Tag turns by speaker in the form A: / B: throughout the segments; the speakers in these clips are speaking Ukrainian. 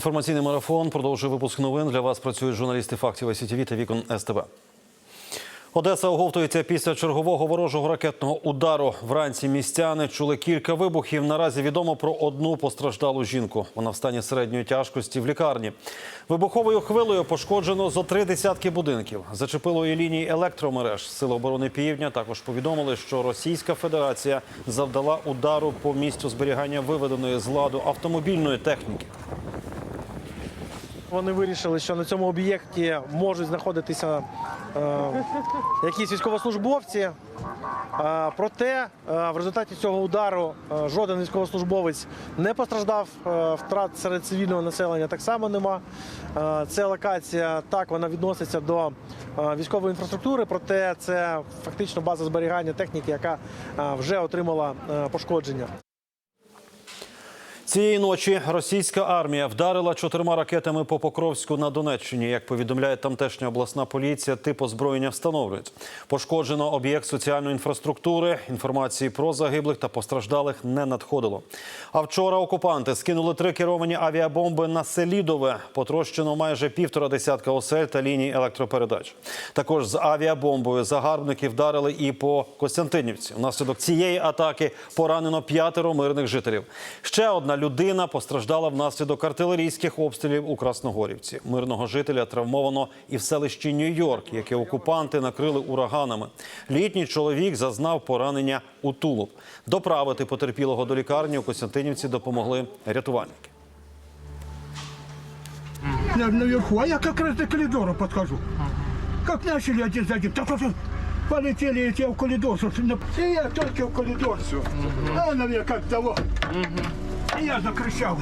A: Інформаційний марафон продовжує випуск новин. Для вас працюють журналісти фактів СІТВ та вікон СТБ. Одеса оговтується після чергового ворожого ракетного удару. Вранці містяни чули кілька вибухів. Наразі відомо про одну постраждалу жінку. Вона в стані середньої тяжкості в лікарні. Вибуховою хвилею пошкоджено зо три десятки будинків. Зачепило і лінії електромереж. Сили оборони Півдня також повідомили, що Російська Федерація завдала удару по місцю зберігання виведеної з ладу автомобільної техніки.
B: Вони вирішили, що на цьому об'єкті можуть знаходитися е, якісь військовослужбовці. Е, проте е, в результаті цього удару е, жоден військовослужбовець не постраждав. Е, втрат серед цивільного населення так само нема. Е, це локація так вона відноситься до е, військової інфраструктури, проте це фактично база зберігання техніки, яка е, вже отримала е, пошкодження.
A: Цієї ночі російська армія вдарила чотирма ракетами по Покровську на Донеччині. Як повідомляє тамтешня обласна поліція, тип озброєння встановлюють. Пошкоджено об'єкт соціальної інфраструктури. Інформації про загиблих та постраждалих не надходило. А вчора окупанти скинули три керовані авіабомби на Селідове. Потрощено майже півтора десятка осель та ліній електропередач. Також з авіабомбою загарбники вдарили і по Костянтинівці. Внаслідок цієї атаки поранено п'ятеро мирних жителів. Ще одна людина постраждала внаслідок артилерійських обстрілів у Красногорівці. Мирного жителя травмовано і в селищі Нью-Йорк, яке окупанти накрили ураганами. Літній чоловік зазнав поранення у тулуб. Доправити потерпілого до лікарні у Костянтинівці допомогли рятувальники.
C: на- наверху, а я как раз до коридора подхожу. Как начали один за одним, полетели эти в коридор. И я только в коридор все. А на меня как дало. И я закричал.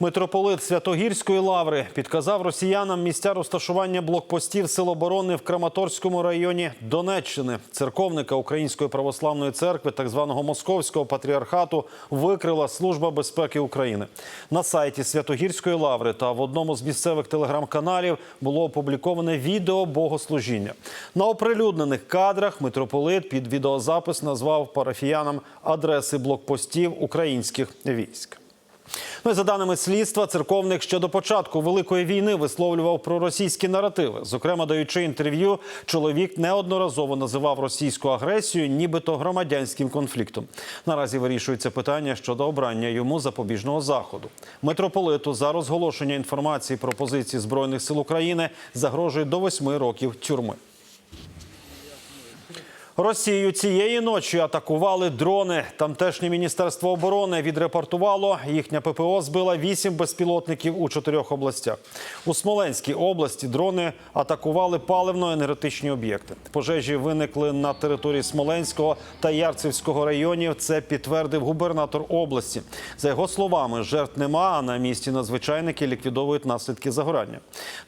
A: Митрополит Святогірської лаври підказав росіянам місця розташування блокпостів Сил оборони в Краматорському районі Донеччини. Церковника Української православної церкви, так званого Московського патріархату, викрила Служба безпеки України. На сайті Святогірської лаври та в одному з місцевих телеграм-каналів було опубліковане відео богослужіння. На оприлюднених кадрах митрополит під відеозапис назвав парафіянам адреси блокпостів українських військ. Ну і за даними слідства, церковник ще до початку великої війни висловлював проросійські наративи. Зокрема, даючи інтерв'ю, чоловік неодноразово називав російську агресію, нібито громадянським конфліктом. Наразі вирішується питання щодо обрання йому запобіжного заходу. Митрополиту за розголошення інформації про позиції збройних сил України загрожує до восьми років тюрми. Росію цієї ночі атакували дрони. Тамтешнє міністерство оборони відрепортувало, їхня ППО збила вісім безпілотників у чотирьох областях. У Смоленській області дрони атакували паливно-енергетичні об'єкти. Пожежі виникли на території Смоленського та Ярцевського районів. Це підтвердив губернатор області. За його словами, жертв нема, а на місці надзвичайники ліквідовують наслідки загорання.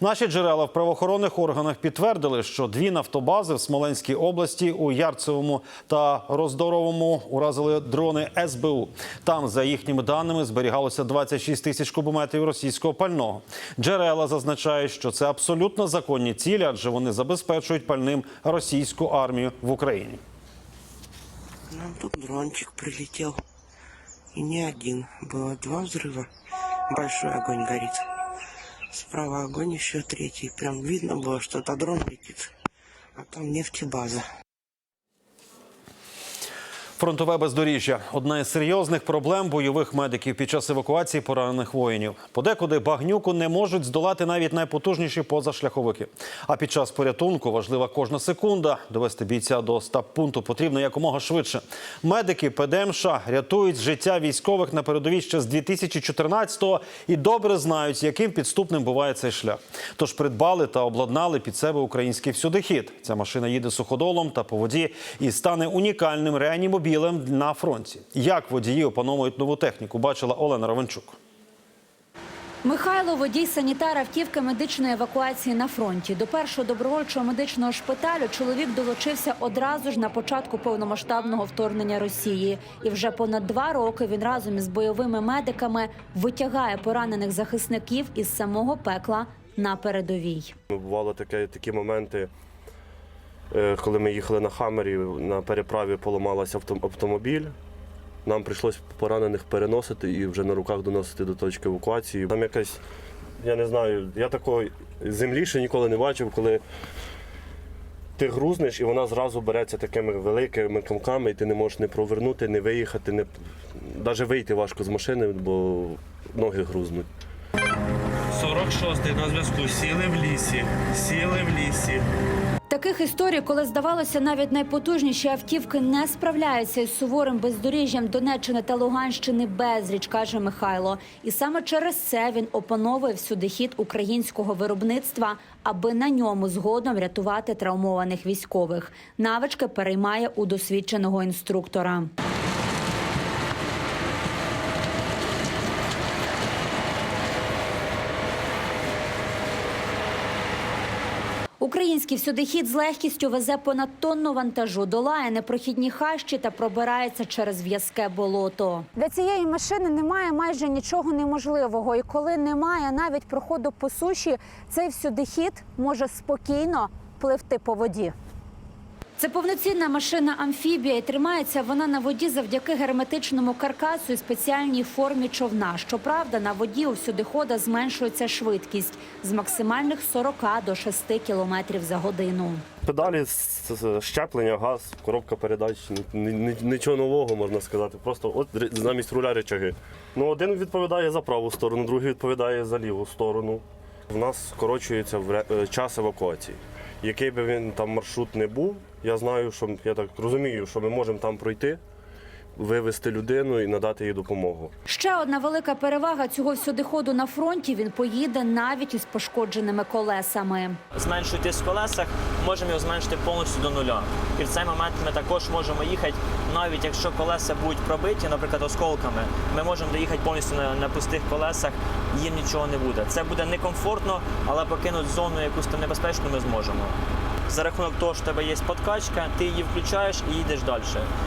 A: Наші джерела в правоохоронних органах підтвердили, що дві нафтобази в Смоленській області у Ярцевому та Роздоровому уразили дрони СБУ. Там, за їхніми даними, зберігалося 26 тисяч кубометрів російського пального. Джерела зазначають, що це абсолютно законні цілі, адже вони забезпечують пальним російську армію в Україні.
D: Нам тут дрончик прилетел. И не один. Было два взрыва. Большой огонь горит. Справа огонь еще третий. Прям видно было, что это дрон летит. А там нефтебаза.
A: Фронтове бездоріжжя одна із серйозних проблем бойових медиків під час евакуації поранених воїнів. Подекуди багнюку не можуть здолати навіть найпотужніші позашляховики. А під час порятунку важлива кожна секунда. Довести бійця до стаб-пункту потрібно якомога швидше. Медики ПДМШ рятують життя військових на передовій ще з 2014-го і добре знають, яким підступним буває цей шлях. Тож придбали та обладнали під себе український всюдихід. Ця машина їде суходолом та по воді і стане унікальним реанімобілем на фронті. Як водії опановують нову техніку, бачила Олена Равенчук.
E: Михайло водій санітар автівки медичної евакуації на фронті. До першого добровольчого медичного шпиталю чоловік долучився одразу ж на початку повномасштабного вторгнення Росії. І вже понад два роки він разом із бойовими медиками витягає поранених захисників із самого пекла на передовій.
F: Бувало таке, такі моменти, коли ми їхали на Хаммері, на переправі поламалася автомобіль. Нам прийшлось поранених переносити і вже на руках доносити до точки евакуації. Там якась, я не знаю, я такої землі ще ніколи не бачив, коли ти грузнеш і вона зразу береться такими великими комками, і ти не можеш не провернути, не виїхати, не... навіть вийти важко з машини, бо ноги грузнуть.
G: 46-й на зв'язку. Сіли в лісі. Сіли в лісі.
E: Таких історій, коли здавалося, навіть найпотужніші автівки не справляються із суворим бездоріжжям Донеччини та Луганщини безріч, каже Михайло. І саме через це він опановує всюди хід українського виробництва, аби на ньому згодом рятувати травмованих військових. Навички переймає у досвідченого інструктора. Український всюдихід з легкістю везе понад тонну вантажу, долає непрохідні хащі та пробирається через в'язке болото.
H: Для цієї машини немає майже нічого неможливого. І коли немає навіть проходу по суші, цей всюдихід може спокійно пливти по воді.
E: Це повноцінна машина амфібія і тримається вона на воді завдяки герметичному каркасу і спеціальній формі човна. Щоправда, на воді у всюдихода зменшується швидкість з максимальних 40 до 6 кілометрів за годину.
F: Педалі, щеплення, газ, коробка передач, ні- ні- нічого нового можна сказати. Просто от замість руля речаги. Ну, один відповідає за праву сторону, другий відповідає за ліву сторону. У нас скорочується е, час евакуації. Який би він там маршрут не був, я знаю, що я так розумію, що ми можемо там пройти, вивезти людину і надати їй допомогу.
E: Ще одна велика перевага цього всюдиходу на фронті. Він поїде навіть із пошкодженими колесами.
I: зменшує тиск в колесах, можемо його зменшити повністю до нуля. І в цей момент ми також можемо їхати, навіть якщо колеса будуть пробиті, наприклад, осколками, ми можемо доїхати повністю на, на пустих колесах, їм нічого не буде. Це буде некомфортно, але покинути зону якусь там небезпечну ми зможемо. За рахунок того, що в тебе є подкачка, ти її включаєш і їдеш далі.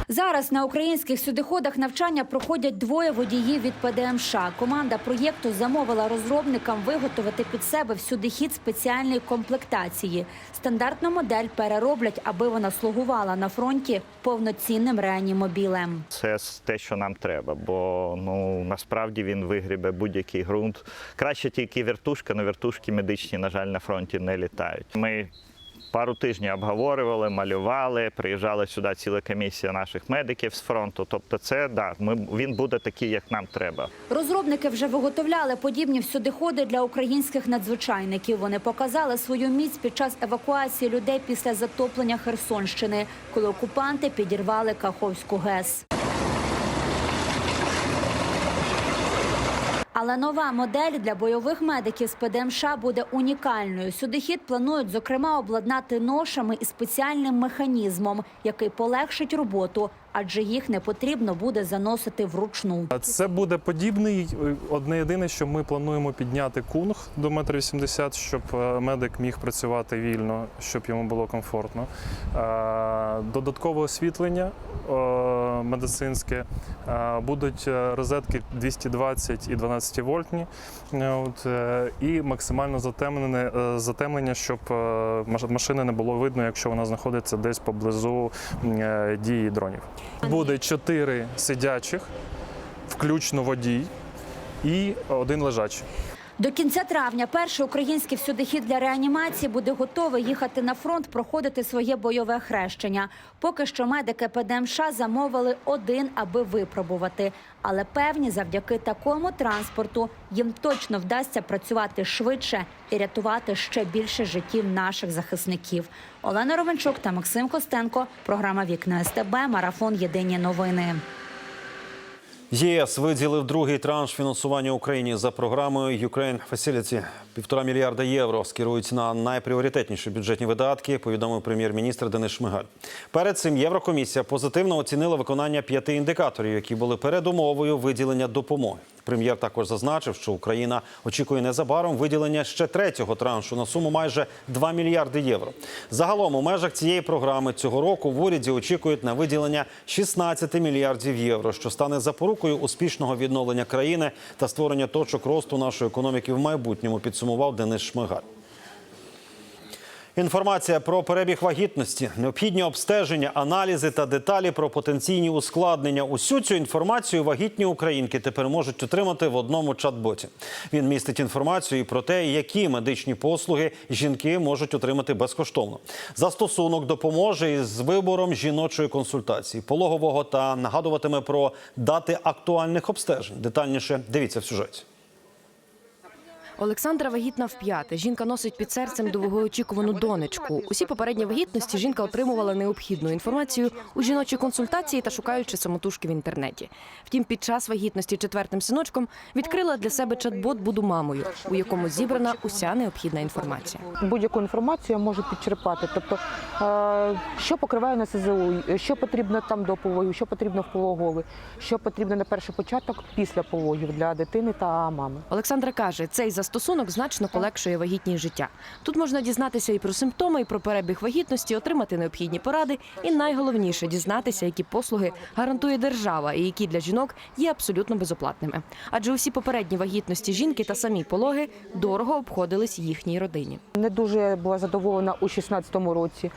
E: Зараз на українських сюдиходах навчання проходять двоє водіїв від ПДМШ. Команда проєкту замовила розробникам виготовити під себе всюдихід спеціальної комплектації. Стандартну модель перероблять, аби вона слугувала на фронті повноцінним реанімобілем.
J: Це те, що нам треба, бо ну насправді він вигрібе будь-який ґрунт. Краще тільки вертушка, але вертушки медичні, на жаль, на фронті не літають. Ми пару тижнів обговорювали, малювали. Приїжджала сюди ціла комісія наших медиків з фронту. Тобто, це да, ми він буде такий, як нам треба.
E: Розробники вже виготовляли подібні всюдиходи для українських надзвичайників. Вони показали свою міць під час евакуації людей після затоплення Херсонщини, коли окупанти підірвали Каховську ГЕС. Але нова модель для бойових медиків з ПДМШ буде унікальною. Сюдихід планують, зокрема, обладнати ношами і спеціальним механізмом, який полегшить роботу, адже їх не потрібно буде заносити вручну.
K: Це буде подібний. Одне єдине, що ми плануємо підняти кунг до 1,80 м, щоб е, медик міг працювати вільно, щоб йому було комфортно. Е, Додаткове освітлення е, медицинське. Е, Будуть е, розетки 220 і 12 вольтні. Е, От, е, і максимально затемнене е, затемнення, щоб е, машини не було видно, якщо вона знаходиться десь поблизу е, дії дронів. Буде чотири сидячих, включно водій і один лежачий.
E: До кінця травня перший український всюдихід для реанімації буде готовий їхати на фронт, проходити своє бойове хрещення. Поки що медики ПДМШ замовили один, аби випробувати. Але певні, завдяки такому транспорту їм точно вдасться працювати швидше і рятувати ще більше життів наших захисників. Олена Ровенчук та Максим Костенко. Програма Вікна СТБ. Марафон Єдині новини.
A: ЄС виділив другий транш фінансування Україні за програмою Ukraine Facility. Півтора мільярда євро скерують на найпріоритетніші бюджетні видатки. Повідомив прем'єр-міністр Денис Шмигаль. Перед цим Єврокомісія позитивно оцінила виконання п'яти індикаторів, які були передумовою виділення допомоги. Прем'єр також зазначив, що Україна очікує незабаром виділення ще третього траншу на суму майже 2 мільярди євро. Загалом у межах цієї програми цього року в уряді очікують на виділення 16 мільярдів євро, що стане запорукою успішного відновлення країни та створення точок росту нашої економіки в майбутньому. Підсумував Денис Шмигаль. Інформація про перебіг вагітності, необхідні обстеження, аналізи та деталі про потенційні ускладнення. Усю цю інформацію вагітні українки тепер можуть отримати в одному чат-боті. Він містить інформацію про те, які медичні послуги жінки можуть отримати безкоштовно. Застосунок допоможе із вибором жіночої консультації, пологового та нагадуватиме про дати актуальних обстежень. Детальніше дивіться в сюжеті.
L: Олександра вагітна вп'яте. Жінка носить під серцем довгоочікувану донечку. Усі попередні вагітності жінка отримувала необхідну інформацію у жіночій консультації та шукаючи самотужки в інтернеті. Втім, під час вагітності четвертим синочком відкрила для себе чат-бот Буду мамою, у якому зібрана уся необхідна інформація.
M: Будь-яку інформацію я можу підчерпати. Тобто, е, що покриває на СЗУ, що потрібно там до пологів, що потрібно в пологовий, що потрібно на перший початок після пологів для дитини та мами.
L: Олександра каже, цей застосунок значно полегшує вагітні життя. Тут можна дізнатися і про симптоми, і про перебіг вагітності, отримати необхідні поради, і найголовніше дізнатися, які послуги гарантує держава, і які для жінок є абсолютно безоплатними. Адже усі попередні вагітності жінки та самі пологи дорого обходились їхній родині.
M: Не дуже була задоволена у 16-му році.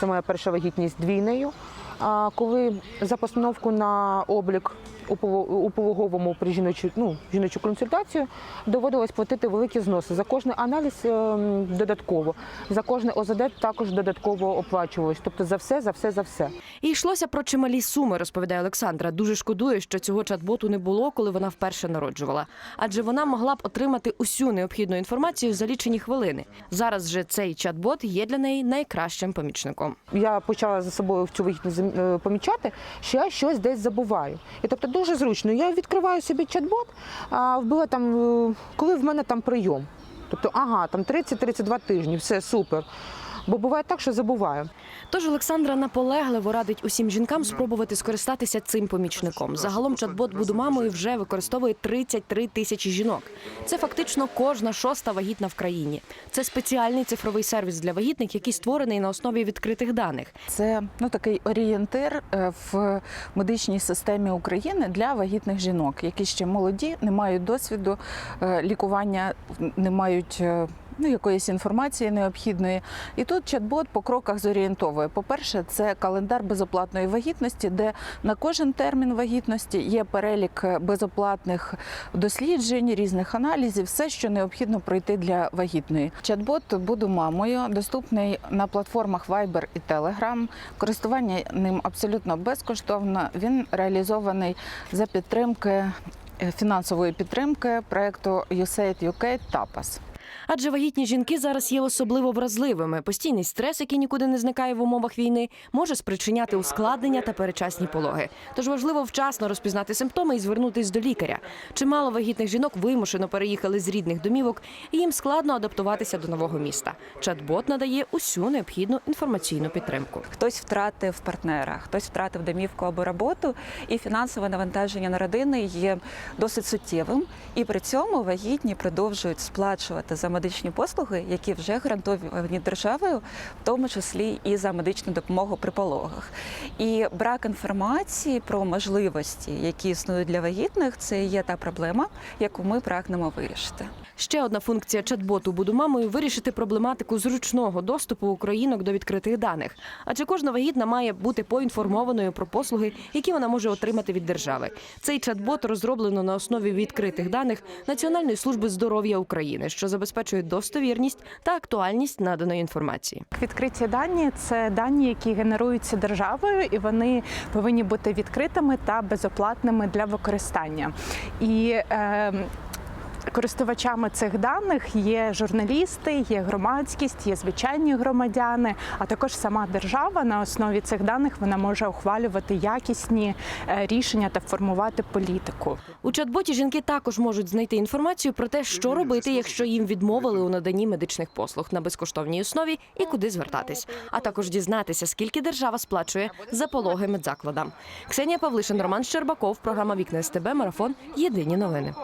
M: Це моя перша вагітність двійнею. А коли за постановку на облік у поло- у пологовому при жіночу, ну, жіночу консультацію доводилось платити великі зноси. За кожний аналіз ем, додатково, за кожне ОЗД також додатково оплачувалось. Тобто за все, за все, за все.
L: І йшлося про чималі суми, розповідає Олександра. Дуже шкодує, що цього чат-боту не було, коли вона вперше народжувала. Адже вона могла б отримати усю необхідну інформацію за лічені хвилини. Зараз же цей чат-бот є для неї найкращим помічником.
M: я почала за собою в цю зам- е, помічати, що я щось десь забуваю. І тобто дуже зручно. Я відкриваю собі чат-бот, а вбила там, е, коли в мене там прийом. Тобто, ага, там 30-32 тижні, все супер. Бо буває так, що забуваю.
L: Тож Олександра наполегливо радить усім жінкам спробувати скористатися цим помічником. Загалом чат-бот «Буду мамою» вже використовує 33 тисячі жінок. Це фактично кожна шоста вагітна в країні. Це спеціальний цифровий сервіс для вагітних, який створений на основі відкритих даних.
N: Це ну такий орієнтир е, в медичній системі України для вагітних жінок, які ще молоді, не мають досвіду е, лікування, не мають. Ну, якоїсь інформації необхідної. І тут чат-бот по кроках зорієнтовує. По-перше, це календар безоплатної вагітності, де на кожен термін вагітності є перелік е, безоплатних досліджень, різних аналізів, все, що необхідно пройти для вагітної. Чат-бот буду мамою, доступний на платформах Viber і Telegram. Користування ним абсолютно безкоштовно. Він реалізований за підтримки е, фінансової підтримки проекту USAID UK TAPAS.
L: Адже вагітні жінки зараз є особливо вразливими. Постійний стрес, який нікуди не зникає в умовах війни, може спричиняти ускладнення та перечасні пологи. Тож важливо вчасно розпізнати симптоми і звернутись до лікаря. Чимало вагітних жінок вимушено переїхали з рідних домівок, і їм складно адаптуватися до нового міста. Чат-бот надає усю необхідну інформаційну підтримку.
O: Хтось втратив партнера, хтось втратив домівку або роботу, і фінансове навантаження на родини є досить суттєвим. І при цьому вагітні продовжують сплачувати за медичні послуги, які вже гарантовані державою, в тому числі і за медичну допомогу при пологах. І брак інформації про можливості, які існують для вагітних, це є та проблема, яку ми прагнемо вирішити.
L: Ще одна функція чат-боту «Буду мамою» – вирішити проблематику зручного доступу українок до відкритих даних. Адже кожна вагітна має бути поінформованою про послуги, які вона може отримати від держави. Цей чат-бот розроблено на основі відкритих даних Національної служби здоров'я України, що забезпечує достовірність та актуальність наданої інформації.
P: Відкриті дані це дані, які генеруються державою, і вони повинні бути відкритими та безоплатними для використання. І е, Користувачами цих даних є журналісти, є громадськість, є звичайні громадяни, а також сама держава на основі цих даних вона може ухвалювати якісні е, рішення та формувати політику.
L: У чат-боті жінки також можуть знайти інформацію про те, що робити, якщо їм відмовили у наданні медичних послуг на безкоштовній основі і куди звертатись, а також дізнатися, скільки держава сплачує за пологи медзакладам. Ксенія Павлишин, Роман Щербаков, програма Вікна СТБ, марафон. Єдині новини.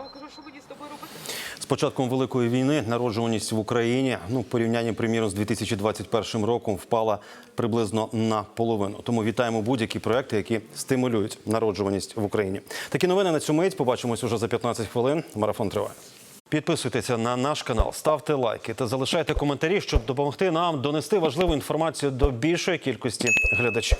A: Початком великої війни народжуваність в Україні ну в порівнянні приміром з 2021 роком впала приблизно на половину. Тому вітаємо будь-які проекти, які стимулюють народжуваність в Україні. Такі новини на цю мить. Побачимось уже за 15 хвилин. Марафон триває. Підписуйтеся на наш канал, ставте лайки та залишайте коментарі, щоб допомогти нам донести важливу інформацію до більшої кількості глядачів.